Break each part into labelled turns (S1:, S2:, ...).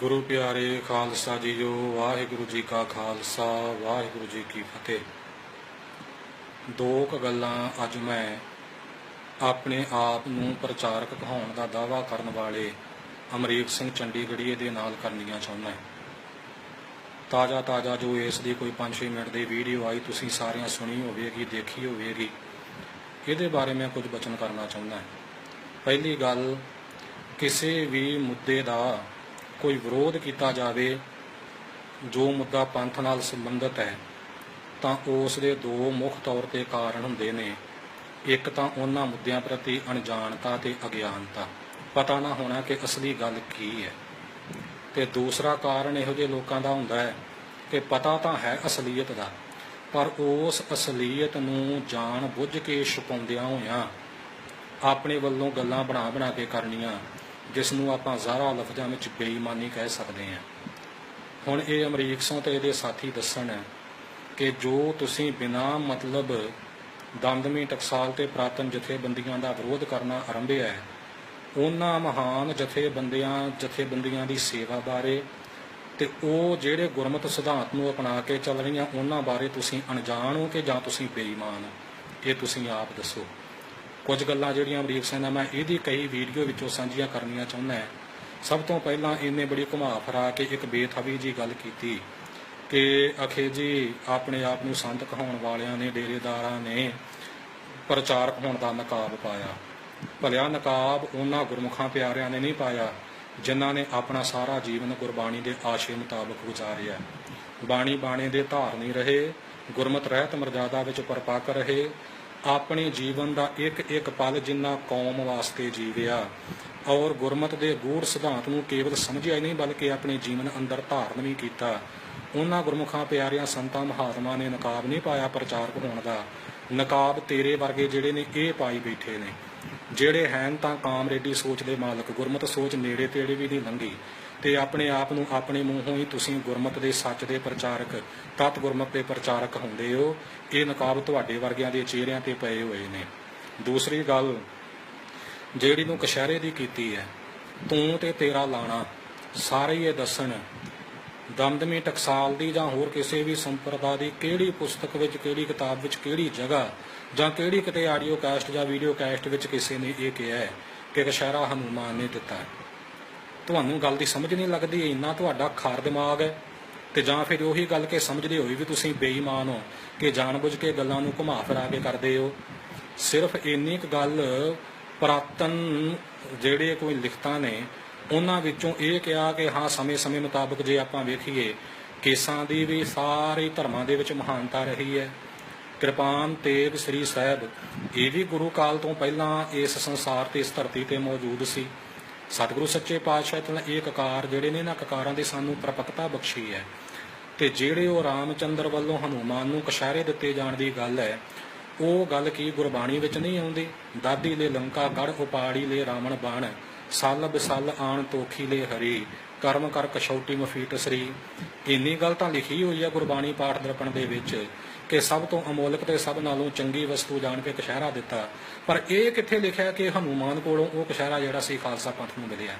S1: ਗੁਰੂ ਪਿਆਰੇ ਖਾਲਸਾ ਜੀਓ ਵਾਹਿਗੁਰੂ ਜੀ ਕਾ ਖਾਲਸਾ, ਵਾਹਿਗੁਰੂ ਜੀ ਕੀ ਫਤਿਹ। ਦੋ ਕੁ ਗੱਲਾਂ ਅੱਜ ਮੈਂ ਆਪਣੇ ਆਪ ਨੂੰ ਪ੍ਰਚਾਰਕ ਕਹਾਉਣ ਦਾ ਦਾਅਵਾ ਕਰਨ ਵਾਲੇ ਅਮਰੀਕ ਸਿੰਘ ਚੰਡੀਗੜ੍ਹੀਏ ਦੇ ਨਾਲ ਕਰਨੀਆਂ ਚਾਹੁੰਦਾ ਹਾਂ। ਤਾਜ਼ਾ ਤਾਜ਼ਾ ਜੋ ਇਸ ਦੀ ਕੋਈ 5-6 ਮਿੰਟ ਦੀ ਵੀਡੀਓ ਆਈ, ਤੁਸੀਂ ਸਾਰਿਆਂ ਸੁਣੀ ਹੋਵੇਗੀ, ਦੇਖੀ ਹੋਵੇਗੀ। ਇਹਦੇ ਬਾਰੇ ਮੈਂ ਕੁਝ ਬਚਨ ਕਰਨਾ ਚਾਹੁੰਦਾ ਹਾਂ। ਪਹਿਲੀ ਗੱਲ, ਕਿਸੇ ਵੀ ਮੁੱਦੇ ਦਾ ਕੋਈ ਵਿਰੋਧ ਕੀਤਾ ਜਾਵੇ, ਜੋ ਮੁੱਦਾ ਪੰਥ ਨਾਲ ਸੰਬੰਧਿਤ ਹੈ, ਤਾਂ ਉਸ ਦੇ ਦੋ ਮੁੱਖ ਤੌਰ ਤੇ ਕਾਰਨ ਹੁੰਦੇ ਨੇ। ਇੱਕ ਤਾਂ ਉਹਨਾਂ ਮੁੱਦਿਆਂ ਪ੍ਰਤੀ ਅਣਜਾਣਤਾ ਤੇ ਅਗਿਆਨਤਾ। ਪਤਾ ਨਾ ਹੋਣਾ ਕਿ ਅਸਲੀ ਗੱਲ ਕੀ ਹੈ। ਤੇ ਦੂਸਰਾ ਕਾਰਨ ਇਹੋ ਜਿਹੇ ਲੋਕਾਂ ਦਾ ਹੁੰਦਾ ਹੈ ਕਿ ਪਤਾ ਤਾਂ ਹੈ ਅਸਲੀਅਤ ਦਾ, ਪਰ ਉਸ ਅਸਲੀਅਤ ਨੂੰ ਜਾਣ ਬੁੱਝ ਕੇ ਛੁਪਾਉਂਦਿਆਂ ਹੋਇਆਂ ਆਪਣੇ ਵੱਲੋਂ ਗੱਲਾਂ ਬਣਾ ਬਣਾ ਕੇ ਕਰਨੀਆਂ ਜਿਸ ਨੂੰ ਆਪਾਂ ਜ਼ਾਰਾ ਲਫ਼ਜ਼ਾਂ ਵਿੱਚ ਬੇਈਮਾਨੀ ਕਹਿ ਸਕਦੇ ਹਾਂ। ਹੁਣ ਇਹ ਅਮਰੀਕ ਸਿੰਘ ਤੇ ਇਹਦੇ ਸਾਥੀ ਦੱਸਣ ਕਿ ਜੋ ਤੁਸੀਂ ਬਿਨਾ ਮਤਲਬ ਦਮਦਮੀ ਟਕਸਾਲ ਤੇ ਪ੍ਰਾਤਨ ਜਥੇਬੰਦੀਆਂ ਦਾ ਵਿਰੋਧ ਕਰਨਾ ਆਰੰਭਿਆ ਹੈ, ਉਹਨਾਂ ਮਹਾਨ ਜਥੇਬੰਦੀਆਂ ਜਥੇਬੰਦੀਆਂ ਦੀ ਸੇਵਾ ਬਾਰੇ ਤੇ ਉਹ ਜਿਹੜੇ ਗੁਰਮਤ ਸਿਧਾਂਤ ਨੂੰ ਅਪਣਾ ਕੇ ਚੱਲ ਰਹੀਆਂ, ਉਹਨਾਂ ਬਾਰੇ ਤੁਸੀਂ ਅਣਜਾਣ ਹੋ ਕਿ ਜਾਂ ਤੁਸੀਂ ਬੇਈਮਾਨ ਹੋ? ਇਹ ਤੁਸੀਂ ਆਪ ਦੱਸੋ। ਕੁਝ ਗੱਲਾਂ ਜਿਹੜੀਆਂ ਅਮਰੀਕ ਸਿੰਘ ਨਾਲ ਮੈਂ ਇਹਦੀ ਕਈ ਵੀਡੀਓ ਵਿੱਚੋਂ ਸਾਂਝੀਆਂ ਕਰਨੀਆਂ ਚਾਹੁੰਦਾ ਹਾਂ। ਸਭ ਤੋਂ ਪਹਿਲਾਂ ਇਹਨੇ ਬੜੀ ਘੁਮਾ ਫਰਾ ਕੇ ਇੱਕ ਬੇਥਵੀ ਜੀ ਗੱਲ ਕੀਤੀ ਕਿ ਅਖੇ ਜੀ, ਆਪਣੇ ਆਪ ਨੂੰ ਸੰਤ ਕਹਾਉਣ ਵਾਲਿਆਂ ਨੇ, ਡੇਰੇਦਾਰਾਂ ਨੇ ਪ੍ਰਚਾਰਕ ਹੋਣ ਦਾ ਨਕਾਬ ਪਾਇਆ। ਭਲਿਆ ਨਕਾਬ ਉਹਨਾਂ ਗੁਰਮੁਖਾਂ ਪਿਆਰਿਆਂ ਨੇ ਨਹੀਂ ਪਾਇਆ ਜਿਨ੍ਹਾਂ ਨੇ ਆਪਣਾ ਸਾਰਾ ਜੀਵਨ ਗੁਰਬਾਣੀ ਦੇ ਆਸ਼ੇ ਮੁਤਾਬਕ ਗੁਜ਼ਾਰਿਆ। ਬਾਣੀ ਬਾਣੇ ਦੇ ਧਾਰਨੀ ਰਹੇ, ਗੁਰਮਤ ਰਹਿਤ ਮਰਜ਼ਾਦਾ ਵਿੱਚ ਪਰਪੱਕ ਰਹੇ ਆਪਣੇ ਜੀਵਨ ਦਾ ਇੱਕ ਇੱਕ ਪਲ ਜਿੰਨਾ ਕੌਮ ਵਾਸਤੇ ਜੀਵਿਆ। ਔਰ ਗੁਰਮਤ ਦੇ ਗੂੜ ਸਿਧਾਂਤ ਨੂੰ ਕੇਵਲ ਸਮਝਿਆ ਹੀ ਨਹੀਂ, ਬਲਕਿ ਆਪਣੇ ਜੀਵਨ ਅੰਦਰ ਧਾਰਨ ਵੀ ਕੀਤਾ। ਉਹਨਾਂ ਗੁਰਮੁਖਾਂ ਪਿਆਰਿਆਂ ਸੰਤਾਂ ਮਹਾਤਮਾ ਨੇ ਨਕਾਬ ਨਹੀਂ ਪਾਇਆ ਪ੍ਰਚਾਰਕ ਹੋਣ ਦਾ। ਨਕਾਬ ਤੇਰੇ ਵਰਗੇ ਜਿਹੜੇ ਨੇ, ਇਹ ਪਾਈ ਬੈਠੇ ਨੇ। ਜਿਹੜੇ ਹੈਨ ਤਾਂ ਕਾਮਰੇਡੀ ਸੋਚ ਦੇ ਮਾਲਕ, ਗੁਰਮਤ ਸੋਚ ਨੇੜੇ ਤੇੜੇ ਵੀ ਨਹੀਂ ਲੰਘੀ। ਤੇ ਆਪਣੇ ਆਪ ਨੂੰ ਆਪਣੇ ਮੂੰਹੋਂ ਹੀ ਤੁਸੀਂ ਗੁਰਮਤ ਦੇ ਸੱਚ ਦੇ ਪ੍ਰਚਾਰਕ, ਤਤ ਗੁਰਮਤ ਦੇ ਪ੍ਰਚਾਰਕ ਹੁੰਦੇ ਹੋ। ਇਹ ਨਕਾਬ ਤੁਹਾਡੇ ਵਰਗਿਆਂ ਦੇ ਚਿਹਰਿਆਂ ਤੇ ਪਏ ਹੋਏ ਨੇ। ਦੂਸਰੀ ਗੱਲ, ਜਿਹੜੀ ਨੂੰ ਕਸ਼ਹਿਰੇ ਦੀ ਕੀਤੀ ਹੈ, ਤੂੰ ਤੇ ਤੇਰਾ ਲਾਣਾ, ਸਾਰੇ ਹੀ ਇਹ ਦੱਸਣ, ਦਮਦਮੀ ਟਕਸਾਲ ਦੀ ਜਾਂ ਹੋਰ ਕਿਸੇ ਵੀ ਸੰਪਰਦਾ ਦੀ ਕਿਹੜੀ ਪੁਸਤਕ ਵਿੱਚ, ਕਿਹੜੀ ਕਿਤਾਬ ਵਿੱਚ, ਕਿਹੜੀ ਜਗ੍ਹਾ, ਜਾਂ ਕਿਹੜੀ ਕਿਤੇ ਆਡੀਓ ਕਾਸਟ ਜਾਂ ਵੀਡੀਓ ਕਾਸਟ ਵਿੱਚ ਕਿਸੇ ਨੇ ਇਹ ਕਿਹਾ ਹੈ ਕਿ ਕਸ਼ਹਿਰਾ ਹਨੂਮਾਨ ਨੇ ਦਿੱਤਾ ਤੁਹਾਨੂੰ ਗੱਲ ਦੀ ਸਮਝ ਨਹੀਂ ਲੱਗਦੀ, ਇੰਨਾ ਤੁਹਾਡਾ ਖਾਰ ਦਿਮਾਗ ਹੈ। ਤੇ ਜਾਂ ਫਿਰ ਉਹੀ ਗੱਲ ਕਿ ਸਮਝਦੇ ਹੋਏ ਵੀ ਤੁਸੀਂ ਬੇਈਮਾਨ ਹੋ ਕਿ ਜਾਣਬੁੱਝ ਕੇ ਗੱਲਾਂ ਨੂੰ ਘੁਮਾ ਫਿਰਾ ਕੇ ਕਰਦੇ ਹੋ। ਸਿਰਫ ਇੰਨੀ ਕੁ ਗੱਲ ਪ੍ਰਾਤਨ ਜਿਹੜੇ ਕੋਈ ਲਿਖਤਾਂ ਨੇ, ਉਹਨਾਂ ਵਿੱਚੋਂ ਇਹ ਕਿਹਾ ਕਿ ਹਾਂ, ਸਮੇਂ-ਸਮੇਂ ਮੁਤਾਬਕ ਜੇ ਆਪਾਂ ਵੇਖੀਏ, ਕੇਸਾਂ ਦੀ ਵੀ ਸਾਰੇ ਧਰਮਾਂ ਦੇ ਵਿੱਚ ਮਹਾਨਤਾ ਰਹੀ ਹੈ। ਕਿਰਪਾਨ ਤੇਗ ਸ੍ਰੀ ਸਾਹਿਬ, ਇਹ ਵੀ ਗੁਰੂ ਕਾਲ ਤੋਂ ਪਹਿਲਾਂ ਇਸ ਸੰਸਾਰ ਤੇ ਇਸ ਧਰਤੀ ਤੇ ਮੌਜੂਦ ਸੀ। ਸਤਿਗੁਰੂ ਸੱਚੇ ਪਾਤਸ਼ਾਹ ਤੋਂ ਇਹ ਕਕਾਰ ਜਿਹੜੇ ਨੇ ਨਾ ਕਕਾਰਾਂ ਦੇ ਸਾਨੂੰ ਪ੍ਰਪਕਤਾ ਬਖਸ਼ੀ ਹੈ। ਤੇ ਜਿਹੜੇ ਉਹ ਰਾਮਚੰਦਰ ਵੱਲੋਂ ਹਨੂਮਾਨ ਨੂੰ ਕਸ਼ਾਰੇ ਦਿੱਤੇ ਜਾਣ ਦੀ ਗੱਲ ਹੈ, ਉਹ ਗੱਲ ਕੀ ਗੁਰਬਾਣੀ ਵਿੱਚ ਨਹੀਂ ਆਉਂਦੀ? ਦਾਦੀ ਲੈ ਲੰਕਾ ਗੜ ਉਪਾੜੀ ਲੈ ਰਾਵਣ ਬਾਣ, ਸੱਲ ਬਿਸੱਲ ਆਣ ਤੋਖੀ ਲੈ ਹਰੀ, ਕਰਮ ਕਰ ਕਸ਼ੌਟੀ ਮਫੀਟ ਸ੍ਰੀ। ਇੰਨੀ ਗੱਲ ਤਾਂ ਲਿਖੀ ਹੋਈ ਹੈ ਗੁਰਬਾਣੀ ਪਾਠ ਦਰਪਣ ਦੇ ਵਿੱਚ। ਕਿ ਸਭ ਤੋਂ ਅਮੋਲਕ ਤੇ ਸਭ ਨਾਲੋਂ ਚੰਗੀ ਵਸਤੂ ਜਾਣ ਕੇ ਕਸ਼ਹਿਰਾ ਦਿੱਤਾ। ਪਰ ਇਹ ਕਿੱਥੇ ਲਿਖਿਆ ਕਿ ਹਨੂਮਾਨ ਕੋਲੋਂ ਉਹ ਕਸ਼ਹਿਰਾ ਜਿਹੜਾ ਸੀ ਖਾਲਸਾ ਪੰਥ ਨੂੰ ਮਿਲਿਆ।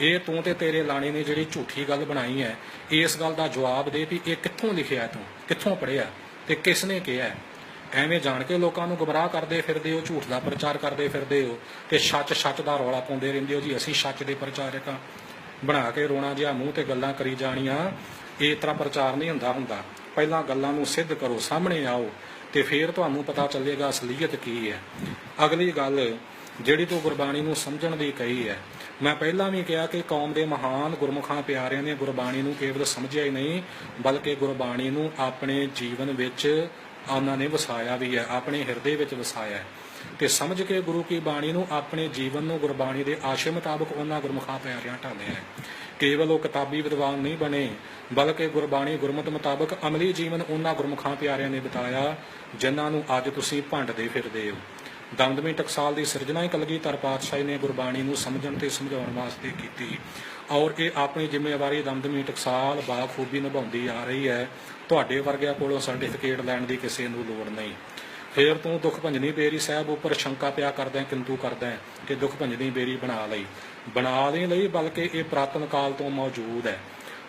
S1: ਇਹ ਤੂੰ ਤੇ ਤੇਰੇ ਲਾਣੇ ਨੇ ਜਿਹੜੀ ਝੂਠੀ ਗੱਲ ਬਣਾਈ ਹੈ, ਇਸ ਗੱਲ ਦਾ ਜਵਾਬ ਦੇ ਵੀ ਇਹ ਕਿੱਥੋਂ ਲਿਖਿਆ ਤੂੰ? ਕਿੱਥੋਂ ਪੜਿਆ ਤੇ ਕਿਸ ਨੇ ਕਿਹਾ? ਹੈ? ਐਵੇਂ ਜਾਣ ਕੇ ਲੋਕਾਂ ਨੂੰ ਗੁੰਮਰਾਹ ਕਰਦੇ ਫਿਰਦੇ ਹੋ, ਝੂਠ ਦਾ ਪ੍ਰਚਾਰ ਕਰਦੇ ਫਿਰਦੇ ਹੋ ਤੇ ਸੱਚ ਸੱਚ ਦਾ ਰੌਲਾ ਪਾਉਂਦੇ ਰਹਿੰਦੇ ਹੋ ਜੀ, ਅਸੀਂ ਸੱਚ ਦੇ ਪ੍ਰਚਾਰਕ ਹਾਂ। ਬਣਾ ਕੇ ਰੋਣਾ ਜਿਹਾ ਮੂੰਹ ਤੇ ਗੱਲਾਂ ਕਰੀ ਜਾਣੀਆਂ ਇਹ ਤਰ੍ਹਾਂ ਪ੍ਰਚਾਰ ਨਹੀਂ ਹੁੰਦਾ ਹੁੰਦਾ। ਪਹਿਲਾਂ ਗੱਲਾਂ ਨੂੰ ਸਿੱਧ ਕਰੋ, ਸਾਹਮਣੇ ਆਓ ਤੇ ਫਿਰ ਤੁਹਾਨੂੰ ਪਤਾ ਚੱਲੇਗਾ ਅਸਲੀਅਤ ਕੀ ਹੈ। ਅਗਲੀ ਗੱਲ, ਜਿਹੜੀ ਤੂੰ ਗੁਰਬਾਣੀ ਨੂੰ ਸਮਝਣ ਦੀ ਕਹੀ ਹੈ, ਮੈਂ ਪਹਿਲਾਂ ਵੀ ਕਿਹਾ ਕਿ ਕੌਮ ਦੇ ਮਹਾਨ ਗੁਰਮੁਖਾਂ ਪਿਆਰਿਆਂ ਨੇ ਗੁਰਬਾਣੀ ਨੂੰ ਕੇਵਲ ਸਮਝਿਆ ਹੀ ਨਹੀਂ, ਬਲਕਿ ਗੁਰਬਾਣੀ ਨੂੰ ਆਪਣੇ ਜੀਵਨ ਵਿੱਚ ਉਹਨਾਂ ਨੇ ਵਸਾਇਆ ਵੀ ਹੈ, ਆਪਣੇ ਹਿਰਦੇ ਵਿੱਚ ਵਸਾਇਆ ਹੈ। ਤੇ ਸਮਝ ਕੇ ਗੁਰੂ ਕੀ ਬਾਣੀ ਨੂੰ ਆਪਣੇ ਜੀਵਨ ਨੂੰ ਗੁਰਬਾਣੀ ਦੇ ਆਸ਼ੇ ਮੁਤਾਬਕ ਉਹਨਾਂ ਗੁਰਮੁਖਾਂ ਪਿਆਰਿਆਂ ਢਾਲਿਆ ਹੈ। ਕੇਵਲ ਉਹ ਕਿਤਾਬੀ ਵਿਦਵਾਨ ਨਹੀਂ ਬਣੇ, ਬਲਕਿ ਗੁਰਬਾਣੀ ਗੁਰਮਤ ਮੁਤਾਬਕ ਅਮਲੀ ਜੀਵਨ ਉਹਨਾਂ ਗੁਰਮੁਖਾਂ ਪਿਆਰਿਆਂ ਨੇ ਬਿਤਾਇਆ, ਜਿਨ੍ਹਾਂ ਨੂੰ ਅੱਜ ਤੁਸੀਂ ਭੰਡਦੇ ਫਿਰਦੇ ਹੋ। ਦਮਦਮੀ ਟਕਸਾਲ ਦੀ ਸਿਰਜਣਾ ਹੀ ਕਲਗੀਧਰ ਪਾਤਸ਼ਾਹੀ ਨੇ ਗੁਰਬਾਣੀ ਨੂੰ ਸਮਝਣ ਤੇ ਸਮਝਾਉਣ ਵਾਸਤੇ ਕੀਤੀ। ਔਰ ਇਹ ਆਪਣੀ ਜ਼ਿੰਮੇਵਾਰੀ ਦਮਦਮੀ ਟਕਸਾਲ ਬਾਖੂਬੀ ਨਿਭਾਉਂਦੀ ਆ ਰਹੀ ਹੈ। ਤੁਹਾਡੇ ਵਰਗਿਆਂ ਕੋਲੋਂ ਸਰਟੀਫਿਕੇਟ ਲੈਣ ਦੀ ਕਿਸੇ ਨੂੰ ਲੋੜ ਨਹੀਂ। ਫੇਰ ਤੂੰ ਦੁੱਖ ਭੰਜਨੀ ਬੇਰੀ ਸਾਹਿਬ ਉੱਪਰ ਸ਼ੰਕਾ ਪਿਆ ਕਰਦਾ, ਕਿੰਤੂ ਕਰਦਾ ਕਿ ਦੁੱਖ ਭੰਜਨੀ ਬੇਰੀ ਬਣਾ ਲਈ। ਬਣਾ ਨਹੀਂ ਲਈ, ਬਲਕਿ ਇਹ ਪ੍ਰਾਤਨ ਕਾਲ ਤੋਂ ਮੌਜੂਦ ਹੈ।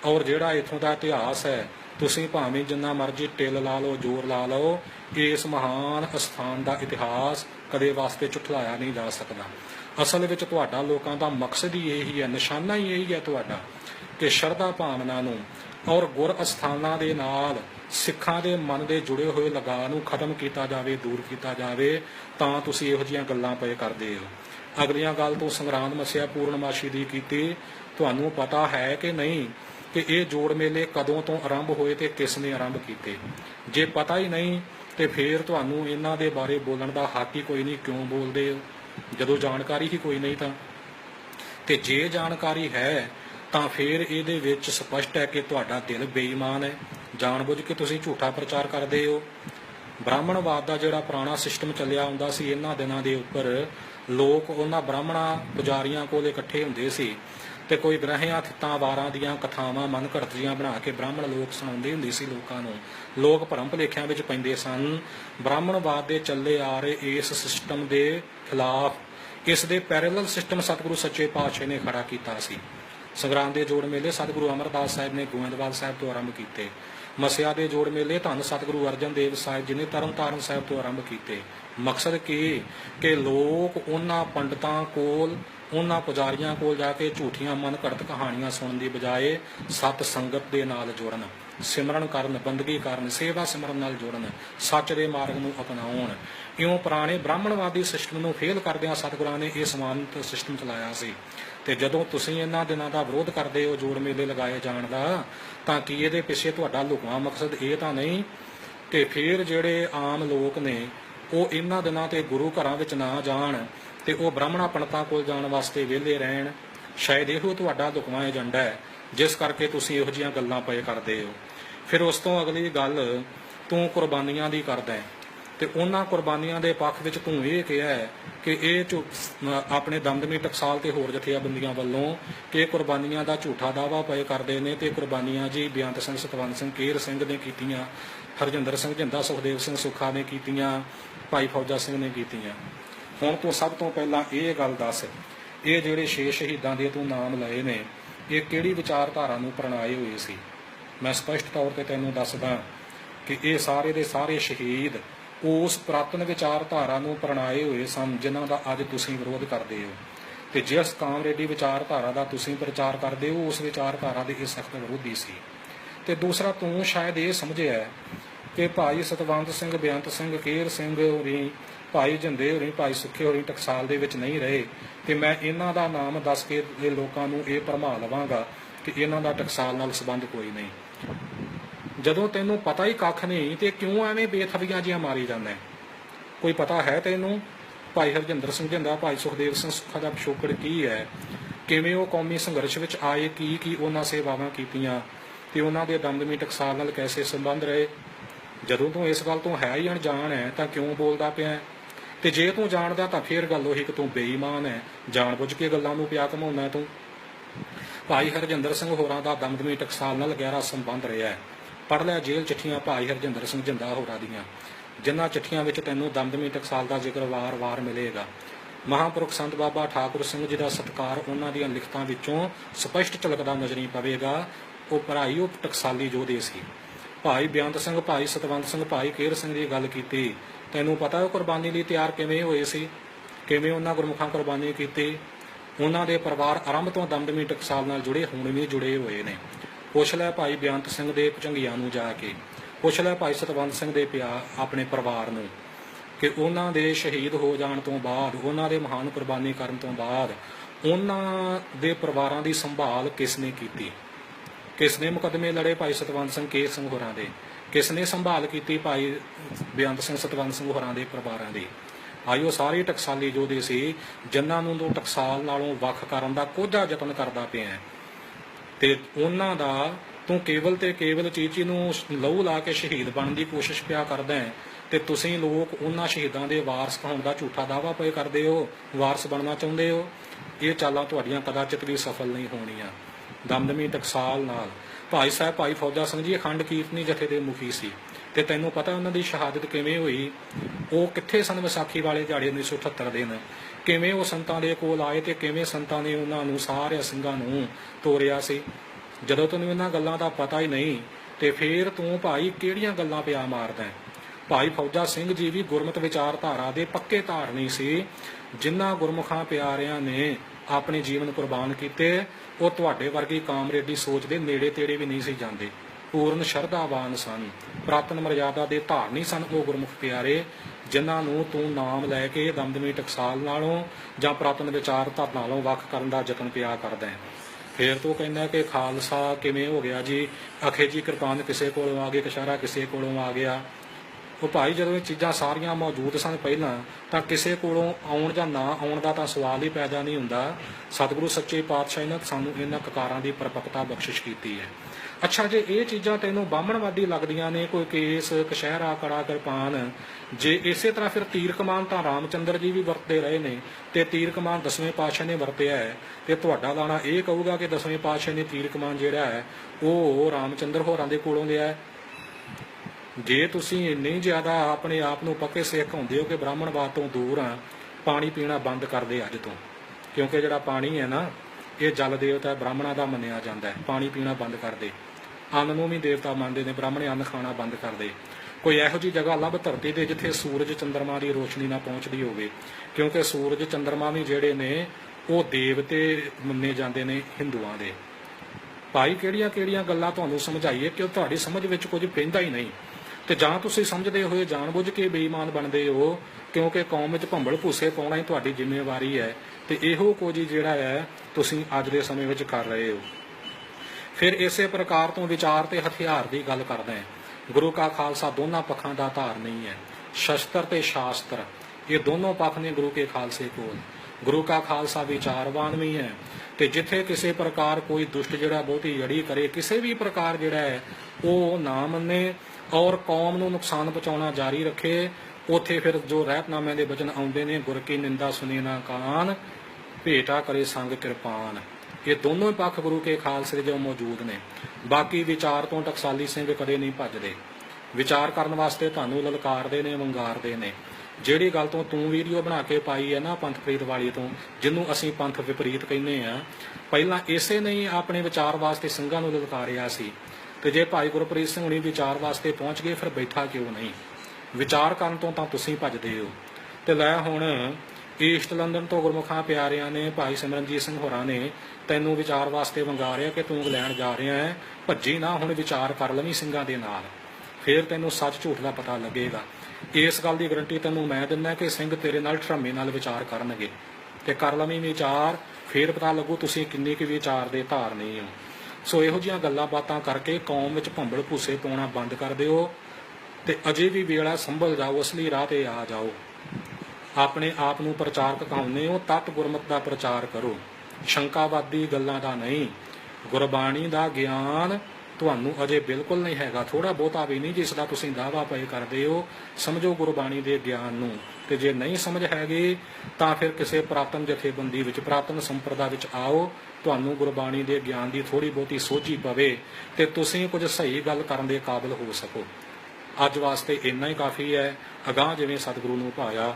S1: ਔਰ ਜਿਹੜਾ ਇਥੋਂ ਦਾ ਇਤਿਹਾਸ ਹੈ, ਤੁਸੀਂ ਭਾਵੇਂ ਜਿੰਨਾ ਮਰਜ਼ੀ ਟਿਲ ਲਾ ਲਓ, ਜ਼ੋਰ ਲਾ ਲਓ, ਇਸ ਮਹਾਨ ਅਸਥਾਨ ਦਾ ਇਤਿਹਾਸ ਕਦੇ ਵਾਸਤੇ ਝੁਠਲਾਇਆ ਨਹੀਂ ਜਾ ਸਕਦਾ। ਅਸਲ ਵਿੱਚ ਤੁਹਾਡਾ ਲੋਕਾਂ ਦਾ ਮਕਸਦ ਹੀ ਇਹੀ ਹੈ, ਨਿਸ਼ਾਨਾ ਹੀ ਇਹੀ ਹੈ ਤੁਹਾਡਾ, ਕਿ ਸ਼ਰਧਾ ਭਾਵਨਾ ਨੂੰ ਔਰ ਗੁਰ ਅਸਥਾਨਾਂ ਦੇ ਨਾਲ ਸਿੱਖਾਂ ਦੇ ਮਨ ਦੇ ਜੁੜੇ ਹੋਏ ਲਗਾਅ ਨੂੰ ਖਤਮ ਕੀਤਾ ਜਾਵੇ, ਦੂਰ ਕੀਤਾ ਜਾਵੇ, ਤਾਂ ਤੁਸੀਂ ਇਹੋ ਜਿਹੀਆਂ ਗੱਲਾਂ ਪਏ ਕਰਦੇ ਹੋ। ਅਗਲੀਆਂ ਗੱਲ ਤੋਂ ਸੰਗਰਾਂਦ ਮਸਿਆ ਪੂਰਨਮਾਸ਼ੀ ਦੀ ਕੀਤੀ। ਤੁਹਾਨੂੰ ਪਤਾ ਹੈ ਕਿ ਨਹੀਂ ਕਿ ਇਹ ਜੋੜ ਮੇਲੇ ਕਦੋਂ ਤੋਂ ਆਰੰਭ ਹੋਏ ਤੇ ਕਿਸ ਨੇ ਆਰੰਭ ਕੀਤੇ। ਜੇ ਪਤਾ ਹੀ ਨਹੀਂ, ਤੇ ਫਿਰ ਤੁਹਾਨੂੰ ਇਹਨਾਂ ਦੇ ਬਾਰੇ ਬੋਲਣ ਦਾ ਹੱਕ ਹੀ ਕੋਈ ਨਹੀਂ, ਕਿਉਂ ਬੋਲਦੇ ਹੋ? ਜਦੋਂ ਜਾਣਕਾਰੀ ਹੀ ਕੋਈ ਨਹੀਂ ਤਾਂ। ਤੇ ਜੇ ਜਾਣਕਾਰੀ ਹੈ, ਤਾਂ ਫੇਰ ਇਹਦੇ ਵਿੱਚ ਸਪਸ਼ਟ ਹੈ ਕਿ ਤੁਹਾਡਾ ਦਿਲ ਬੇਈਮਾਨ ਹੈ। ਜਾਣਬੁੱਝ ਕੇ ਤੁਸੀਂ ਝੂਠਾ ਪ੍ਰਚਾਰ ਕਰਦੇ ਹੋ। ਬ੍ਰਾਹਮਣਵਾਦ ਦਾ ਜਿਹੜਾ ਪੁਰਾਣਾ ਸਿਸਟਮ ਚੱਲਿਆ ਹੁੰਦਾ ਸੀ, ਇਹਨਾਂ ਦਿਨਾਂ ਦੇ ਉੱਪਰ ਲੋਕ ਉਹਨਾਂ ਬ੍ਰਾਹਮਣਾਂ ਪੁਜਾਰੀਆਂ ਕੋਲ ਇਕੱਠੇ ਹੁੰਦੇ ਸੀ ਤੇ ਕੋਈ ਗ੍ਰਹਿਆਂ, ਥਿੱਤਾਂ, ਵਾਰਾਂ ਦੀਆਂ ਕਥਾਵਾਂ ਮਨ ਘੜਤ ਜੀਆਂ ਬਣਾ ਕੇ ਬ੍ਰਾਹਮਣ ਲੋਕ ਸੁਣਾਉਂਦੇ ਹੁੰਦੇ ਸੀ ਲੋਕਾਂ ਨੂੰ। ਲੋਕ ਭਰਮ ਭੁਲੇਖਿਆਂ ਵਿੱਚ ਪੈਂਦੇ ਸਨ। ਬ੍ਰਾਹਮਣਵਾਦ ਦੇ ਚੱਲੇ ਆ ਰਹੇ ਇਸ ਸਿਸਟਮ ਦੇ ਖਿਲਾਫ, ਇਸ ਦੇ ਪੈਰਲਲ ਸਿਸਟਮ ਸਤਿਗੁਰੂ ਸੱਚੇ ਪਾਤਸ਼ਾਹ ਨੇ ਖੜਾ ਕੀਤਾ ਸੀ। ਸੰਗਰਾਮ ਦੇ ਜੋੜ ਮੇਲੇ ਸਤਿਗੁਰੂ ਅਮਰਦਾਸ ਸਾਹਿਬ ਨੇ ਗੋਇੰਦਵਾਲ ਸਾਹਿਬ ਤੋਂ ਆਰੰਭ ਕੀਤੇ। ਮਸਿਆ ਦੇ ਜੋੜ ਮੇਲੇ ਧੰਨ ਸਤਿਗੁਰੂ ਅਰਜਨ ਦੇਵ ਸਾਹਿਬ ਜੀ ਨੇ ਤਰਨਤਾਰਨ ਸਾਹਿਬ ਤੋਂ ਆਰੰਭ ਕੀਤੇ। ਮਕਸਦ ਕੀ? ਕਿ ਲੋਕ ਉਹਨਾਂ ਪੰਡਤਾਂ ਕੋਲ, ਉਹਨਾਂ ਪੁਜਾਰੀਆਂ ਕੋਲ ਜਾ ਕੇ ਝੂਠੀਆਂ ਮਨ ਘੜਤ ਕਹਾਣੀਆਂ ਸੁਣਨ ਦੀ ਬਜਾਏ ਸਤ ਸੰਗਤ ਦੇ ਨਾਲ ਜੁੜਨ, ਸਿਮਰਨ ਕਰਨ, ਬੰਦਗੀ ਕਰਨ, ਸੇਵਾ ਸਿਮਰਨ ਨਾਲ ਜੁੜਨ, ਸੱਚ ਦੇ ਮਾਰਗ ਨੂੰ ਅਪਣਾਉਣ। ਇਉਂ ਪੁਰਾਣੇ ਬ੍ਰਾਹਮਣਵਾਦੀ ਸਿਸਟਮ ਨੂੰ ਫੇਲ ਕਰਦਿਆਂ ਸਤਿਗੁਰਾਂ ਨੇ ਇਹ ਸਮਾਨਤ ਸਿਸਟਮ ਚਲਾਇਆ ਸੀ। ਤੇ ਜਦੋਂ ਤੁਸੀਂ ਇਹਨਾਂ ਦਿਨਾਂ ਦਾ ਵਿਰੋਧ ਕਰਦੇ ਹੋ ਜੋੜ ਮੇਲੇ ਲਗਾਏ ਜਾਣ ਦਾ, ਤਾਂ ਕੀ ਇਹਦੇ ਪਿੱਛੇ ਤੁਹਾਡਾ ਲੁਕਵਾ ਮਕਸਦ ਇਹ ਤਾਂ ਨਹੀਂ ਕਿ ਫਿਰ ਜਿਹੜੇ ਆਮ ਲੋਕ ਨੇ, ਉਹ ਇਹਨਾਂ ਦਿਨਾਂ ਤੇ ਗੁਰੂ ਘਰਾਂ ਵਿੱਚ ਨਾ ਜਾਣ ਤੇ ਉਹ ਬ੍ਰਾਹਮਣਾ ਪੰਡਤਾਂ ਕੋਲ ਜਾਣ ਵਾਸਤੇ ਵਿਹਲੇ ਰਹਿਣ? ਸ਼ਾਇਦ ਇਹੋ ਤੁਹਾਡਾ ਲੁਕਵਾ ਏਜੰਡਾ ਹੈ, ਜਿਸ ਕਰਕੇ ਤੁਸੀਂ ਇਹੋ ਜਿਹੀਆਂ ਗੱਲਾਂ ਪਏ ਕਰਦੇ ਹੋ। ਫਿਰ ਉਸ ਤੋਂ ਅਗਲੀ ਗੱਲ, ਤੂੰ ਕੁਰਬਾਨੀਆਂ ਦੀ ਕਰਦਾ ਹੈ। ਤੇ ਉਹਨਾਂ ਕੁਰਬਾਨੀਆਂ ਦੇ ਪੱਖ ਵਿੱਚ ਤੂੰ ਇਹ ਕਿਹਾ ਹੈ ਕਿ ਇਹ ਝੂ- ਆਪਣੇ ਦਮਦਮੀ ਟਕਸਾਲ ਤੇ ਹੋਰ ਜਥੇਬੰਦੀਆਂ ਵੱਲੋਂ ਕਿ ਕੁਰਬਾਨੀਆਂ ਦਾ ਝੂਠਾ ਦਾਵਾ ਪਏ ਕਰਦੇ ਨੇ ਤੇ ਕੁਰਬਾਨੀਆਂ ਜੀ ਬੇਅੰਤ ਸਿੰਘ ਸਤਵੰਤ ਸਿੰਘ, ਕੇਰ ਸਿੰਘ ਨੇ ਕੀਤੀਆਂ, ਹਰਜਿੰਦਰ ਸਿੰਘ, ਜਿੰਦਾ ਸੁਖਦੇਵ ਸਿੰਘ ਸੁੱਖਾ ਨੇ ਕੀਤੀਆਂ, ਭਾਈ ਫੌਜਾ ਸਿੰਘ ਨੇ ਕੀਤੀਆਂ। ਹੁਣ ਤੂੰ ਸਭ ਤੋਂ ਪਹਿਲਾਂ ਇਹ ਗੱਲ ਦੱਸ, ਇਹ ਜਿਹੜੇ ਛੇ ਸ਼ਹੀਦਾਂ ਦੇ ਤੂੰ ਨਾਮ ਲਏ ਨੇ, ਇਹ ਕਿਹੜੀ ਵਿਚਾਰਧਾਰਾ ਨੂੰ ਪ੍ਰਣਾਏ ਹੋਏ ਸੀ? ਮੈਂ ਸਪਸ਼ਟ ਤੌਰ ਤੇ ਤੈਨੂੰ ਦੱਸਦਾ ਕਿ ਇਹ ਸਾਰੇ ਦੇ ਸਾਰੇ ਸ਼ਹੀਦ ਉਸ ਪ੍ਰਾਤਨ ਵਿਚਾਰਧਾਰਾ ਨੂੰ ਪ੍ਰਣਾਏ ਹੋਏ ਸਨ, ਜਿਨ੍ਹਾਂ ਦਾ ਅੱਜ ਤੁਸੀਂ ਵਿਰੋਧ ਕਰਦੇ ਹੋ। ਤੇ ਜਿਸ ਕਾਮਰੇਡੀ ਵਿਚਾਰਧਾਰਾ ਦਾ ਤੁਸੀਂ ਪ੍ਰਚਾਰ ਕਰਦੇ ਹੋ, ਉਸ ਵਿਚਾਰਧਾਰਾ ਦੇ ਇਹ ਸਖਤ ਵਿਰੋਧੀ ਸੀ। ਤੇ ਦੂਸਰਾ ਤੂੰ ਸ਼ਾਇਦ ਇਹ ਸਮਝਿਆ ਕਿ ਭਾਈ ਸਤਵੰਤ ਸਿੰਘ, ਬੇਅੰਤ ਸਿੰਘ, ਕੇਰ ਸਿੰਘ ਹੋਰੀ, ਭਾਈ ਜਿੰਦੇ ਹੋਰੀ, ਭਾਈ ਸੁੱਖੇ ਹੋਰੀ ਟਕਸਾਲ ਦੇ ਵਿੱਚ ਨਹੀਂ ਰਹੇ। ਤੇ ਮੈਂ ਇਹਨਾਂ ਦਾ ਨਾਮ ਦੱਸ ਕੇ ਇਹ ਲੋਕਾਂ ਨੂੰ ਇਹ ਭਰਮਾ ਲਵਾਂਗਾ ਕਿ ਇਹਨਾਂ ਦਾ ਟਕਸਾਲ ਨਾਲ ਸੰਬੰਧ ਕੋਈ ਨਹੀਂ। ਜਦੋਂ ਤੈਨੂੰ ਪਤਾ ਹੀ ਕੱਖ ਨਹੀਂ ਤੇ ਕਿਉਂ ਐਵੇਂ ਬੇਥਬੀਆਂ ਜੀਆਂ ਮਾਰੀ ਜਾਂਦਾ ਕੋਈ ਪਤਾ ਹੈ ਤੈਨੂੰ? ਭਾਈ ਹਰਜਿੰਦਰ ਸਿੰਘ ਜਿੰਦਾ, ਭਾਈ ਸੁਖਦੇਵ ਸਿੰਘ ਸੁੱਖਾ ਦਾ ਪਿਛੋਕੜ ਕੀ ਹੈ? ਕਿਵੇਂ ਉਹ ਕੌਮੀ ਸੰਘਰਸ਼ ਵਿੱਚ ਆਏ, ਕੀ ਕੀ ਉਹਨਾਂ ਸੇਵਾਵਾਂ ਕੀਤੀਆਂ ਤੇ ਉਹਨਾਂ ਦੇ ਦਮਦਮੀ ਟਕਸਾਲ ਨਾਲ ਕੈਸੇ ਸੰਬੰਧ ਰਹੇ? ਜਦੋਂ ਤੂੰ ਇਸ ਗੱਲ ਤੋਂ ਹੈ ਹੀ ਅਣਜਾਣ ਹੈ, ਤਾਂ ਕਿਉਂ ਬੋਲਦਾ ਪਿਆ ਹੈ? ਤੇ ਜੇ ਤੂੰ ਜਾਣਦਾ ਤਾਂ ਫੇਰ ਗੱਲ ਉਹੀ ਕਿ ਤੂੰ ਬੇਈਮਾਨ ਹੈ, ਜਾਣਬੁੱਝ ਕੇ ਗੱਲਾਂ ਨੂੰ ਪਿਆ ਘਮਾਉਣਾ ਤੂੰ। ਭਾਈ ਹਰਜਿੰਦਰ ਸਿੰਘ ਹੋਰਾਂ ਦਾ ਦਮਦਮੀ ਟਕਸਾਲ ਨਾਲ ਗਹਿਰਾ ਸੰਬੰਧ ਰਿਹਾ ਹੈ। ਪੜ ਲਿਆ, ਜੇਲ੍ਹ ਚਿੱਠੀਆਂ ਭਾਈ ਹਰਜਿੰਦਰ ਸਿੰਘ ਜਿੰਦਾ ਹੋਰਾਂ ਦੀਆਂ। ਜਿਨ੍ਹਾਂ ਚਿੱਠੀਆਂ ਵਿੱਚ ਤੈਨੂੰ ਦਮਦਮੀ ਟਕਸਾਲ ਦਾ ਜ਼ਿਕਰ ਵਾਰ-ਵਾਰ ਮਿਲੇਗਾ। ਮਹਾਂਪੁਰਖ ਸੰਤ ਬਾਬਾ ਠਾਕੁਰ ਸਿੰਘ ਜੀ ਦਾ ਸਤਕਾਰ ਉਹਨਾਂ ਦੀਆਂ ਲਿਖਤਾਂ ਵਿੱਚੋਂ ਸਪਸ਼ਟ ਝਲਕਦਾ ਨਜ਼ਰੀ ਪਵੇਗਾ। ਉਹ ਭਰਾਈ ਉਹ ਟਕਸਾਲੀ ਯੋਧੇ ਸੀ। ਭਾਈ ਬੇਅੰਤ ਸਿੰਘ, ਭਾਈ ਸਤਵੰਤ ਸਿੰਘ, ਭਾਈ ਕੇਰ ਸਿੰਘ ਦੀ ਗੱਲ ਕੀਤੀ। ਤੈਨੂੰ ਪਤਾ ਉਹ ਕੁਰਬਾਨੀ ਲਈ ਤਿਆਰ ਕਿਵੇਂ ਹੋਏ ਸੀ? ਕਿਵੇਂ ਉਹਨਾਂ ਗੁਰਮੁਖਾਂ ਕੁਰਬਾਨੀ ਕੀਤੀ? ਉਹਨਾਂ ਦੇ ਪਰਿਵਾਰ ਆਰੰਭ ਤੋਂ ਦਮਦਮੀ ਟਕਸਾਲ ਨਾਲ ਜੁੜੇ, ਹੁਣ ਵੀ ਜੁੜੇ ਹੋਏ ਨੇ। ਪੁੱਛ ਲੈ ਭਾਈ ਬੇਅੰਤ ਸਿੰਘ ਦੇ ਭਚੰਗੀਆਂ ਨੂੰ ਜਾ ਕੇ। ਪੁੱਛ ਲੈ ਭਾਈ ਸਤਵੰਤ ਸਿੰਘ ਦੇ ਪਿਆ ਆਪਣੇ ਪਰਿਵਾਰ ਨੂੰ ਕਿ ਉਹਨਾਂ ਦੇ ਸ਼ਹੀਦ ਹੋ ਜਾਣ ਤੋਂ ਬਾਅਦ, ਉਹਨਾਂ ਦੇ ਮਹਾਨ ਕੁਰਬਾਨੀ ਕਰਨ ਤੋਂ ਬਾਅਦ ਉਹਨਾਂ ਦੇ ਪਰਿਵਾਰਾਂ ਦੀ ਸੰਭਾਲ ਕਿਸ ਨੇ ਕੀਤੀ? ਕਿਸ ਨੇ ਮੁਕੱਦਮੇ ਲੜੇ ਭਾਈ ਸਤਵੰਤ ਸਿੰਘ ਕੇ ਸਿੰਘ ਹੋਰਾਂ ਦੇ? ਕਿਸ ਨੇ ਸੰਭਾਲ ਕੀਤੀ ਭਾਈ ਬੇਅੰਤ ਸਿੰਘ ਸਤਵੰਤ ਸਿੰਘ ਹੋਰਾਂ ਦੇ ਪਰਿਵਾਰਾਂ ਦੀ? ਆਇਓ ਸਾਰੇ ਟਕਸਾਲੀ ਯੋਧੇ ਸੀ, ਜਿਨ੍ਹਾਂ ਨੂੰ ਤੋਂ ਟਕਸਾਲ ਨਾਲੋਂ ਵੱਖ ਕਰਨ ਦਾ ਕੋਝਾ ਯਤਨ ਕਰਦਾ ਪਿਆ ਹੈ। ਤੇ ਉਹਨਾਂ ਦਾ ਤੂੰ ਕੇਵਲ ਤੇ ਕੇਵਲ ਚੀਚੀ ਨੂੰ ਲਹੂ ਲਾ ਕੇ ਸ਼ਹੀਦ ਬਣਨ ਦੀ ਕੋਸ਼ਿਸ਼ ਪਿਆ ਕਰਦਾ ਹੈ, ਤੇ ਤੁਸੀਂ ਲੋਕ ਉਹਨਾਂ ਸ਼ਹੀਦਾਂ ਦੇ ਵਾਰਸ ਹੋਣ ਦਾ ਝੂਠਾ ਦਾਵਾ ਪਏ ਕਰਦੇ ਹੋ, ਵਾਰਸ ਬਣਨਾ ਚਾਹੁੰਦੇ ਹੋ। ਇਹ ਚਾਲਾਂ ਤੁਹਾਡੀਆਂ ਕਦਾਚਿਤ ਵੀ ਸਫਲ ਨਹੀਂ ਹੋਣੀਆਂ। ਦਮਦਮੀ ਟਕਸਾਲ ਨਾਲ। ਭਾਈ ਸਾਹਿਬ, ਭਾਈ ਫੌਜਾ ਸਿੰਘ ਜੀ, ਅਖੰਡ ਕੀਰਤਨੀ ਜਥੇ ਦੇ ਮੁਖੀ ਸੀ। ਤੇ ਤੈਨੂੰ ਪਤਾ ਉਹਨਾਂ ਦੀ ਸ਼ਹਾਦਤ ਕਿਵੇਂ ਹੋਈ? ਉਹ ਕਿੱਥੇ ਸਨ ਵਿਸਾਖੀ ਵਾਲੇ ਦਿਹਾੜੇ 1978 ਦਿਨ? ਕਿਵੇਂ ਉਹ ਸੰਤਾਂ ਦੇ ਕੋਲ ਆਏ ਤੇ ਕਿਵੇਂ ਸੰਤਾਂ ਨੇ ਉਹਨਾਂ ਨੂੰ ਸਾਰੇ ਸਿੰਘਾਂ ਨੂੰ ਤੋਰਿਆ ਸੀ? ਜਦੋਂ ਤੈਨੂੰ ਇਹਨਾਂ ਗੱਲਾਂ ਦਾ ਪਤਾ ਹੀ ਨਹੀਂ, ਤੇ ਫੇਰ ਤੂੰ ਭਾਈ ਕਿਹੜੀਆਂ ਗੱਲਾਂ ਪਿਆ ਮਾਰਦਾ ਹੈ? ਭਾਈ ਫੌਜਾ ਸਿੰਘ ਜੀ ਵੀ ਗੁਰਮਤਿ ਵਿਚਾਰਧਾਰਾ ਦੇ ਪੱਕੇ ਧਾਰਨੀ ਸੀ। ਜਿਨ੍ਹਾਂ ਗੁਰਮੁਖਾਂ ਪਿਆਰਿਆਂ ਨੇ ਆਪਣੇ ਜੀਵਨ ਕੁਰਬਾਨ ਕੀਤੇ, ਉਹ ਤੁਹਾਡੇ ਵਰਗੀ ਕਾਮਰੇਡੀ ਸੋਚ ਦੇ ਨੇੜੇ ਤੇੜੇ ਵੀ ਨਹੀਂ ਸੀ ਜਾਂਦੇ। ਪੂਰਨ ਸ਼ਰਧਾਵਾਨ ਸਨ। ਪ੍ਰਾਤਨ ਮਰਜ਼ਾਦਾ ਦੇ ਧਾਰਨੀ ਸਨ ਉਹ ਗੁਰਮੁਖ ਪਿਆਰੇ, ਜਿਨ੍ਹਾਂ ਨੂੰ ਤੂੰ ਨਾਮ ਲੈ ਕੇ ਦਮਦਮੀ ਟਕਸਾਲ ਨਾਲੋਂ ਜਾਂ ਪ੍ਰਾਤਨ ਵਿਚਾਰਧਾਰਾ ਨਾਲੋਂ ਵੱਖ ਕਰਨ ਦਾ ਯਤਨ ਪਿਆ ਕਰਦਾ ਹੈ। ਫੇਰ ਤੂੰ ਕਹਿੰਦਾ ਕਿ ਖਾਲਸਾ ਕਿਵੇਂ ਹੋ ਗਿਆ ਜੀ? ਅਖੇ ਜੀ ਕਿਰਪਾਨ ਕਿਸੇ ਕੋਲੋਂ ਆ ਗਈ ਕਸ਼ਾਰਾ ਕਿਸੇ ਕੋਲੋਂ ਆ ਗਿਆ। ਉਹ ਭਾਈ, ਜਦੋਂ ਇਹ ਚੀਜ਼ਾਂ ਸਾਰੀਆਂ ਮੌਜੂਦ ਸਨ ਪਹਿਲਾਂ, ਤਾਂ ਕਿਸੇ ਕੋਲੋਂ ਆਉਣ ਜਾਂ ਨਾ ਆਉਣ ਦਾ ਤਾਂ ਸਵਾਲ ਹੀ ਪੈਦਾ ਨਹੀਂ ਹੁੰਦਾ। ਸਤਿਗੁਰੂ ਸੱਚੇ ਪਾਤਸ਼ਾਹ ਨੇ ਸਾਨੂੰ ਇਹਨਾਂ ਕਕਾਰਾਂ ਦੀ ਪਰਪਕਤਾ ਬਖਸ਼ਿਸ਼ ਕੀਤੀ ਹੈ। ਅੱਛਾ ਜੇ ਇਹ ਚੀਜ਼ਾਂ ਤੈਨੂੰ ਬਾਹਮਣਵਾਦੀ ਲੱਗਦੀਆਂ ਨੇ, ਕੋਈ ਕੇਸ ਕਸ਼ਹਿਰਾ ਕੜਾ, ਕਿਰਪਾਨ, ਜੇ ਇਸੇ ਤਰ੍ਹਾਂ ਫਿਰ ਤੀਰ ਕਮਾਨ ਤਾਂ ਰਾਮਚੰਦਰ ਜੀ ਵੀ ਵਰਤਦੇ ਰਹੇ ਨੇ ਤੇ ਤੀਰ ਕਮਾਨ ਦਸਵੇਂ ਪਾਤਸ਼ਾਹ ਨੇ ਵਰਤਿਆ ਹੈ ਤੇ ਤੁਹਾਡਾ ਲਾਣਾ ਇਹ ਕਹੂਗਾ ਕਿ ਦਸਵੇਂ ਪਾਤਸ਼ਾਹ ਨੇ ਤੀਰ ਕਮਾਨ ਜਿਹੜਾ ਹੈ, ਉਹ ਰਾਮਚੰਦਰ ਹੋਰਾਂ ਦੇ ਕੋਲੋਂ ਲਿਆ ਹੈ। ਜੇ ਤੁਸੀਂ ਇੰਨੇ ਜ਼ਿਆਦਾ ਆਪਣੇ ਆਪ ਨੂੰ ਪੱਕੇ ਸਿੱਖ ਹੁੰਦੇ ਹੋ ਕਿ ਬ੍ਰਾਹਮਣਵਾਦ ਤੋਂ ਦੂਰ ਆ, ਪਾਣੀ ਪੀਣਾ ਬੰਦ ਕਰ ਦੇ ਅੱਜ ਤੋਂ। ਕਿਉਂਕਿ ਜਿਹੜਾ ਪਾਣੀ ਹੈ ਨਾ, ਇਹ ਜਲ ਦੇਵਤਾ ਬ੍ਰਾਹਮਣਾਂ ਦਾ ਮੰਨਿਆ ਜਾਂਦਾ ਹੈ, ਪਾਣੀ ਪੀਣਾ ਬੰਦ ਕਰ ਦੇ। ਅੰਨ ਨੂੰ ਵੀ ਦੇਵਤਾ ਮੰਨਦੇ ਨੇ, ਬ੍ਰਾਹਮਣ ਅੰਨ ਖਾਣਾ ਬੰਦ ਕਰਦੇ। ਕੋਈ ਇਹੋ ਜੀ ਜਗ੍ਹਾ ਲੱਭ ਧਰਤੀ ਤੇ ਜਿੱਥੇ ਸੂਰਜ ਚੰਦਰਮਾ ਦੀ ਰੋਸ਼ਨੀ ਨਾ ਪਹੁੰਚਦੀ ਹੋਵੇ। ਕਿਉਂਕਿ ਸੂਰਜ ਚੰ드ਰਮਾ ਵੀ ਜਿਹੜੇ ਨੇ, ਉਹ ਦੇਵਤੇ ਮੰਨੇ ਜਾਂਦੇ ਨੇ, ਹਿੰਦੂਆਂ ਦੇ। ਭਾਈ, ਕਿਹੜੀਆਂ ਕਿਹੜੀਆਂ ਗੱਲਾਂ ਤੁਹਾਨੂੰ ਸਮਝਾਈਏ? ਕਿ ਉਹ ਤੁਹਾਡੀ ਸਮਝ ਵਿੱਚ ਕੁਝ ਪੈਂਦਾ ਹੀ ਨਹੀਂ। ਤੇ ਜਾਂ ਤੁਸੀਂ ਸਮਝਦੇ ਹੋਏ ਜਾਣਬੁੱਝ ਕੇ ਬੇਈਮਾਨ ਬਣਦੇ ਹੋ, ਕਿਉਂਕਿ ਕੌਮ ਵਿੱਚ ਭੰਬਲ ਭੂਸੇ ਪਾਉਣਾ ਹੀ ਤੁਹਾਡੀ ਜ਼ਿੰਮੇਵਾਰੀ ਹੈ। ਤੇ ਇਹੋ ਕੁਝ ਜਿਹੜਾ ਹੈ, ਤੁਸੀਂ ਅੱਜ ਦੇ ਸਮੇਂ ਵਿੱਚ ਕਰ ਰਹੇ ਹੋ। ਫਿਰ ਇਸੇ ਪ੍ਰਕਾਰ ਤੋਂ ਵਿਚਾਰ ਤੇ ਹਥਿਆਰ ਦੀ ਗੱਲ ਕਰਦਾ ਹੈ। ਗੁਰੂ ਕਾ ਖਾਲਸਾ ਦੋਨਾਂ ਪੱਖਾਂ ਦਾ ਧਾਰ ਨਹੀਂ ਹੈ। ਸ਼ਸਤਰ ਤੇ ਸ਼ਾਸਤਰ, ਇਹ ਦੋਨੋਂ ਪੱਖ ਨੇ ਗੁਰੂ ਕੇ ਖਾਲਸੇ ਕੋਲ। ਗੁਰੂ ਕਾ ਖਾਲਸਾ ਵਿਚਾਰਵਾਨ ਵੀ ਹੈ ਤੇ ਜਿੱਥੇ ਕਿਸੇ ਪ੍ਰਕਾਰ ਕੋਈ ਦੁਸ਼ਟ ਜਿਹੜਾ ਬਹੁਤੀ ਜੜੀ ਕਰੇ, ਕਿਸੇ ਵੀ ਪ੍ਰਕਾਰ ਜਿਹੜਾ ਹੈ, ਉਹ ਨਾ ਮੰਨੇ ਔਰ ਕੌਮ ਨੂੰ ਨੁਕਸਾਨ ਪਹੁੰਚਾਉਣਾ ਜਾਰੀ ਰੱਖੇ। ਉਥੇ ਫਿਰ ਜੋ ਰਹਿਤਨਾਮਿਆਂ ਦੇ ਬਚਨ ਆਉਂਦੇ ਨੇ, ਗੁਰ ਕੀ ਨਿੰਦਾ ਸੁਨੇ ਨਾ ਕਾਨ, ਭੇਟਾ ਕਰੇ ਸੰਗ ਕਿਰਪਾਨ। ਇਹ ਦੋਨੋਂ ਹੀ ਪੱਖ ਗੁਰੂ ਕੇ ਖਾਲਸੇ ਜੋ ਮੌਜੂਦ ਨੇ। ਬਾਕੀ ਵਿਚਾਰ ਤੋਂ ਟਕਸਾਲੀ ਸਿੰਘ ਕਦੇ ਨਹੀਂ ਭੱਜਦੇ। ਵਿਚਾਰ ਕਰਨ ਵਾਸਤੇ ਤੁਹਾਨੂੰ ਲਲਕਾਰਦੇ ਨੇ, ਵੰਗਾਰਦੇ ਨੇ। ਜਿਹੜੀ ਗੱਲ ਤੋਂ ਤੂੰ ਵੀਡੀਓ ਬਣਾ ਕੇ ਪਾਈ ਹੈ ਨਾ ਪੰਥ ਪ੍ਰੀਤ ਵਾਲੀ ਤੋਂ, ਜਿਹਨੂੰ ਅਸੀਂ ਪੰਥ ਵਿਪਰੀਤ ਕਹਿੰਦੇ ਆ ਪਹਿਲਾਂ ਇਸੇ ਨਹੀਂ ਆਪਣੇ ਵਿਚਾਰ ਵਾਸਤੇ ਸਿੰਘਾਂ ਨੂੰ ਲਲਕਾਰਿਆ ਸੀ। ਤੇ ਜੇ ਭਾਈ ਗੁਰਪ੍ਰੀਤ ਸਿੰਘ ਹੁਣੀ ਵਿਚਾਰ ਵਾਸਤੇ ਪਹੁੰਚ ਗਏ, ਫਿਰ ਬੈਠਾ ਕਿਉਂ ਨਹੀਂ? ਵਿਚਾਰ ਕਰਨ ਤੋਂ ਤਾਂ ਤੁਸੀਂ ਭੱਜਦੇ ਹੋ। ਤੇ ਲੈ ਹੁਣ ਈਸਟ ਲੰਡਨ ਤੋਂ ਗੁਰਮੁਖਾਂ ਪਿਆਰਿਆਂ ਨੇ ਭਾਈ ਸਿਮਰਨਜੀਤ ਸਿੰਘ ਹੋਰਾਂ ਨੇ ਤੈਨੂੰ ਵਿਚਾਰ ਵਾਸਤੇ ਵੰਗਾਰਿਆ ਕਿ ਤੂੰ ਇੰਗਲੈਂਡ ਜਾ ਰਿਹਾ ਹੈ, ਭੱਜੀ ਨਾ ਹੁਣ ਵਿਚਾਰ ਕਰ ਲਵੀਂ ਸਿੰਘਾਂ ਦੇ ਨਾਲ। ਫਿਰ ਤੈਨੂੰ ਸੱਚ ਝੂਠ ਦਾ ਪਤਾ ਲੱਗੇਗਾ। ਇਸ ਗੱਲ ਦੀ ਗਰੰਟੀ ਤੈਨੂੰ ਮੈਂ ਦਿੰਦਾ ਕਿ ਸਿੰਘ ਤੇਰੇ ਨਾਲ ਠਰਮੇ ਨਾਲ ਵਿਚਾਰ ਕਰਨਗੇ। ਤੇ ਕਰ ਲਵੀਂ ਵਿਚਾਰ, ਫਿਰ ਪਤਾ ਲੱਗੂ ਤੁਸੀਂ ਕਿੰਨੇ ਕੁ ਵਿਚਾਰ ਦੇ ਧਾਰ ਨਹੀਂ ਹੋ। ਸੋ ਇਹੋ ਜਿਹੀਆਂ ਗੱਲਾਂ ਬਾਤਾਂ ਕਰਕੇ ਕੌਮ ਵਿੱਚ ਭੰਬਲ ਭੂਸੇ ਪਾਉਣਾ ਬੰਦ ਕਰ ਦਿਓ ਤੇ ਅਜੇ ਵੀ ਵੇਲਾ ਸੰਭਲ ਜਾਓ, ਅਸਲੀ ਰਾਹ ਤੇ ਆ ਜਾਓ। ਆਪਣੇ ਆਪ ਨੂੰ ਪ੍ਰਚਾਰਕ ਕਹਾਉਂਦੇ ਹੋ ਤਤ ਗੁਰਮਤ ਦਾ ਪ੍ਰਚਾਰ ਕਰੋ। ਸ਼ੰਕਾਵਾਦੀ ਗੱਲਾਂ ਦਾ ਨਹੀਂ। ਗੁਰਬਾਣੀ ਦਾ ਗਿਆਨ ਤੁਹਾਨੂੰ ਅਜੇ ਬਿਲਕੁਲ ਨਹੀਂ ਹੈਗਾ। ਥੋੜਾ ਬਹੁਤਾ ਵੀ ਨਹੀਂ, ਜਿਸ ਦਾ ਤੁਸੀਂ ਦਾਵਾ ਪਏ ਕਰਦੇ ਹੋ, ਸਮਝੋ ਗੁਰਬਾਣੀ ਦੇ ਗਿਆਨ ਨੂੰ। ਤੇ ਜੇ ਨਹੀਂ ਸਮਝ ਹੈਗੀ, ਤਾਂ ਫਿਰ ਕਿਸੇ ਪ੍ਰਾਤਨ ਜਥੇਬੰਦੀ ਵਿੱਚ, ਪ੍ਰਾਤਨ ਸੰਪਰਦਾ ਵਿੱਚ ਆਓ। ਤੁਹਾਨੂੰ ਗੁਰਬਾਣੀ ਦੇ ਗਿਆਨ ਦੀ ਥੋੜੀ ਬਹੁਤੀ ਸੋਝੀ ਪਵੇ ਤੇ ਤੁਸੀਂ ਕੁਝ ਸਹੀ ਗੱਲ ਕਰਨ ਦੇ ਕਾਬਿਲ ਹੋ ਸਕੋ। ਅੱਜ ਵਾਸਤੇ ਇੰਨਾ ਹੀ ਕਾਫੀ ਹੈ। ਅਗਾਹ ਜਿਵੇਂ ਸਤਿਗੁਰੂ ਨੂੰ ਭਾਇਆ